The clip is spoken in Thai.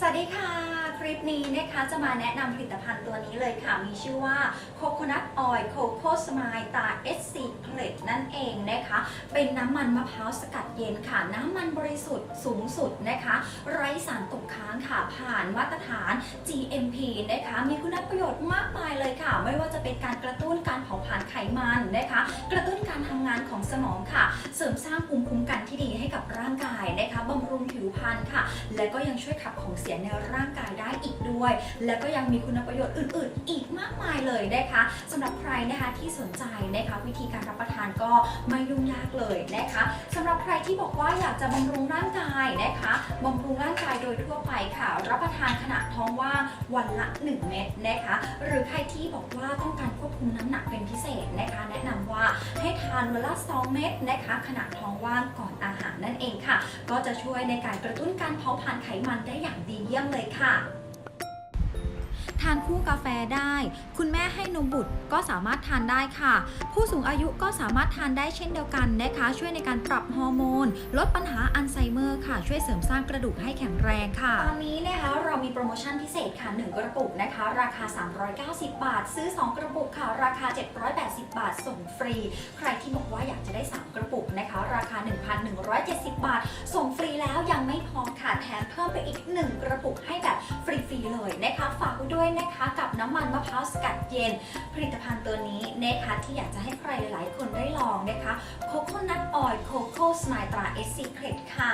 สวัสดีค่ะ คลิปนี้นะคะจะมาแนะนำผลิตภัณฑ์ตัวนี้เลยค่ะ มีชื่อว่า Coconut Oil Coco Smile ตา SC Plate นั่นเองนะคะ เป็นน้ำมันมะพร้าวสกัดเย็นค่ะ น้ำมันบริสุทธิ์สูงสุดนะคะ ไร้สารตกค้างค่ะ ผ่านมาตรฐาน GMP นะคะ มีคุณประโยชน์มากมายเลยค่ะ ไม่ว่าจะเป็นการกระตุ้นการเผาผลาญไขมันนะคะ กระตุ้นการทำงานของสมองค่ะ เสริมสร้างภูมิคุ้มกันที่ดี ผิวพรรณค่ะ และก็ยังช่วยขับของเสียในร่างกายได้อีกด้วย และก็ยังมีคุณประโยชน์อื่น ๆ อีกมากมายเลยนะคะสำหรับใครนะคะที่สนใจนะคะวิธีการรับประทานก็ไม่ยุ่งยากเลยนะคะสำหรับใครที่บอกว่าอยากจะบำรุงร่างกายนะคะบำรุงร่างกายโดยทั่วไปค่ะ รับประทานขณะท้องว่างวันละ 1 เม็ดนะคะ หรือใครที่บอกว่าต้องการควบคุมน้ำหนักเป็นพิเศษนะคะ ให้ทานวันละ 2 เม็ดนะคะขณะท้องว่างก่อนอาหารนั่นเองค่ะ ก็จะช่วยในการกระตุ้นการเผาผลาญไขมันได้อย่างดีเยี่ยมเลยค่ะานคู่กาแฟได้ คุณแม่ให้นมบุตรก็สามารถทานได้ค่ะ ผู้สูงอายุก็สามารถทานได้เช่นเดียวกันนะคะ ช่วยในการปรับฮอร์โมน ลดปัญหาอัลไซเมอร์ค่ะ ช่วยเสริมสร้างกระดูกให้แข็งแรงค่ะ ตอนนี้นะคะเรามีโปรโมชั่นพิเศษค่ะ 1 กระปุกนะคะ ราคา 390 บาท ซื้อ 2 กระปุกค่ะ ราคา 780 บาท ส่งฟรี ใครที่บอกว่าอยากจะได้ 3 กระปุกนะคะ ราคา 1,170 บาท ส่งฟรีแล้วยังไม่พอค่ะแถมเพิ่มไปอีก 1 กระปุกให้ เลยนะคะฝากไว้ด้วยนะคะกับน้ำมันมะพร้าวสกัดเย็น ผลิตภัณฑ์ตัวนี้นะคะที่อยากจะให้ใครหลายๆ คนได้ลองนะคะ Coconut Oil Coco Smile ตราเอสซีเครดค่ะ